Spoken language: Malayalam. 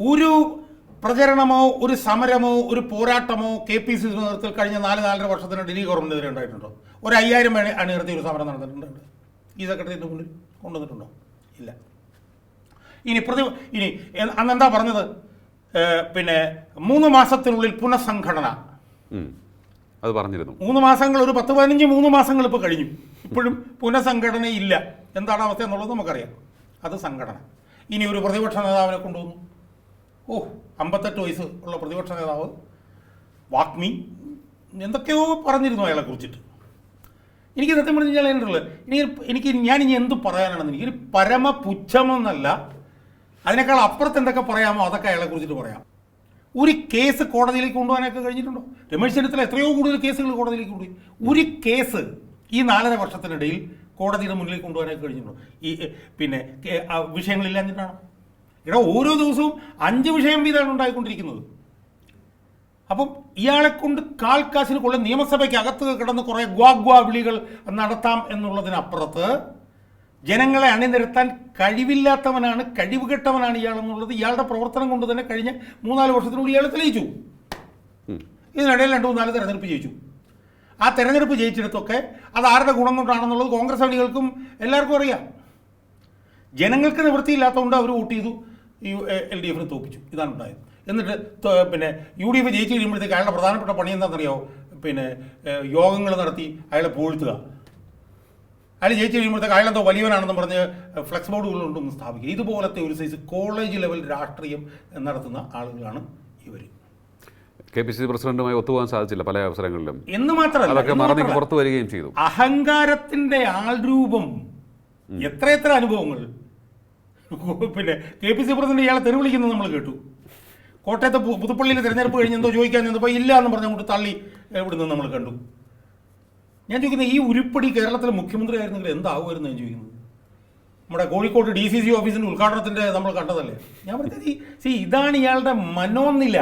ഒരു പ്രചരണമോ ഒരു സമരമോ ഒരു പോരാട്ടമോ കെ പി സി സി നേതൃത്വത്തിൽ കഴിഞ്ഞ നാല് നാലര വർഷത്തിന് ഡൽഹി ഗവൺമെന്റിനെതിരെ ഉണ്ടായിട്ടുണ്ടോ? ഒരു അയ്യായിരം മേണി അണിനിർത്തി ഒരു സമരം നടന്നിട്ടുണ്ട്. ഈ സെക്രട്ടറിയുടെ മുന്നിൽ കൊണ്ടുവന്നിട്ടുണ്ടോ? ഇല്ല. ഇനി പ്രതി ഇനി എ- അന്ന് എന്താ പറഞ്ഞത് പിന്നെ മൂന്ന് മാസത്തിനുള്ളിൽ പുനഃസംഘടന. അത് പറഞ്ഞിരുന്നു. മൂന്ന് മാസങ്ങൾ ഒരു പത്ത് പതിനഞ്ച് മൂന്ന് മാസങ്ങൾ ഇപ്പോൾ കഴിഞ്ഞു. ഇപ്പോഴും പുനഃസംഘടനയില്ല. എന്താണ് അവസ്ഥ എന്നുള്ളത് നമുക്കറിയാം. അത് സംഘടന. ഇനി ഒരു പ്രതിപക്ഷ നേതാവിനെ കൊണ്ടുവന്നു. ഓ അമ്പത്തെട്ട് വയസ്സ് ഉള്ള പ്രതിപക്ഷ നേതാവ് വാക്മി എന്തൊക്കെയോ പറഞ്ഞിരുന്നു അയാളെ കുറിച്ചിട്ട്. എനിക്ക് സത്യം പറഞ്ഞു കഴിഞ്ഞാൽ അതിനുള്ളത് എനിക്ക് ഞാൻ ഇനി എന്ത് പറയാനാണെന്ന് എനിക്കൊരു പരമ പുച്ഛമെന്നല്ല അതിനേക്കാൾ അപ്പുറത്ത് എന്തൊക്കെ പറയാമോ അതൊക്കെ അയാളെ കുറിച്ചിട്ട് പറയാം. ഒരു കേസ് കോടതിയിലേക്ക് കൊണ്ടുപോകാനൊക്കെ കഴിഞ്ഞിട്ടുണ്ടോ? രമേശ് ചെന്നിത്തല എത്രയോ കൂടുതൽ കേസുകൾ കോടതിയിലേക്ക് കൊണ്ടുപോയി. ഒരു കേസ് ഈ നാലര വർഷത്തിനിടയിൽ കോടതിയുടെ മുന്നിലേക്ക് കൊണ്ടുപോകാനൊക്കെ കഴിഞ്ഞിട്ടുണ്ടോ? ഈ പിന്നെ വിഷയങ്ങളില്ലാഞ്ഞിട്ടാണോ? ഇവിടെ ഓരോ ദിവസവും അഞ്ച് വിഷയം വീതമാണ് ഉണ്ടായിക്കൊണ്ടിരിക്കുന്നത്. അപ്പം ഇയാളെ കൊണ്ട് കാൽ കാശിന് കൊള്ള നിയമസഭയ്ക്ക് അകത്ത് കിടന്ന് കുറേ ഗ്വാ ഗ്വാ വിളികൾ നടത്താം എന്നുള്ളതിനപ്പുറത്ത് ജനങ്ങളെ അണിനിരത്താൻ കഴിവില്ലാത്തവനാണ് കഴിവുകെട്ടവനാണ് ഇയാളെന്നുള്ളത് ഇയാളുടെ പ്രവർത്തനം കൊണ്ട് തന്നെ കഴിഞ്ഞ മൂന്നാൽ വർഷത്തിനുള്ളിൽ ഇയാൾ തെളിയിച്ചു. ഇതിനിടയിൽ രണ്ട് മൂന്നാൽ തെരഞ്ഞെടുപ്പ് ജയിച്ചു. ആ തെരഞ്ഞെടുപ്പ് ജയിച്ചിടത്തൊക്കെ അത് ആരുടെ ഗുണം കൊണ്ടാണെന്നുള്ളത് കോൺഗ്രസ് അണികൾക്കും എല്ലാവർക്കും അറിയാം. ജനങ്ങൾക്ക് നിവൃത്തിയില്ലാത്തതുകൊണ്ട് അവർ വോട്ട് ചെയ്തു. യു എൽ ഡി എഫിന് തോപ്പിച്ചു ഇതാണ് ഉണ്ടായത്. എന്നിട്ട് പിന്നെ യു ഡി എഫ് ജയിച്ചു കഴിയുമ്പോഴത്തേക്ക് അയാളുടെ പ്രധാനപ്പെട്ട പണി എന്താണെന്നറിയോ? പിന്നെ യോഗങ്ങൾ നടത്തി അയാളെ പൂഴ്ത്തുക. അയാൾ ജയിച്ചു കഴിയുമ്പോഴത്തേക്ക് അയാളെന്തോ വലിയവനാണെന്ന് പറഞ്ഞ് ഫ്ലെക്സ് ബോർഡുകളുണ്ടൊന്ന് സ്ഥാപിക്കുക. ഇതുപോലത്തെ ഒരു സൈസ് കോളേജ് ലെവൽ രാഷ്ട്രീയം നടത്തുന്ന ആളുകളാണ് ഇവർ കെ പി സി സി പ്രസിഡന്റുമായി ഒത്തുപോകാൻ സാധിച്ചില്ല പല അവസരങ്ങളിലും. എന്ന് മാത്രമല്ല അതൊക്കെ പുറത്തു വരികയും ചെയ്തു. അഹങ്കാരത്തിന്റെ ആൾരൂപം എത്ര എത്ര അനുഭവങ്ങൾ. പിന്നെ കെ പി സി പ്രസിഡന്റ് ഇയാളെ തെരുവിളിക്കുന്നത് നമ്മൾ കേട്ടു. കോട്ടയത്തെ പുതുപ്പള്ളിയിലെ തെരഞ്ഞെടുപ്പ് കഴിഞ്ഞ് എന്തോ ചോദിക്കാൻ ചെന്നപ്പോൾ ഇല്ല എന്ന് പറഞ്ഞ് അങ്ങോട്ട് തള്ളി ഇവിടുന്ന് നമ്മൾ കണ്ടു. ഞാൻ ചോദിക്കുന്നത് ഈ ഉരുപ്പടി കേരളത്തിലെ മുഖ്യമന്ത്രി ആയിരുന്നെങ്കിൽ എന്താകുമായിരുന്നു ഞാൻ ചോദിക്കുന്നത്? നമ്മുടെ കോഴിക്കോട് ഡി സി സി ഓഫീസിന്റെ ഉദ്ഘാടനത്തിന്റെ നമ്മൾ കണ്ടതല്ലേ? ഞാൻ പറഞ്ഞത് സി ഇതാണ് ഇയാളുടെ മനോനില.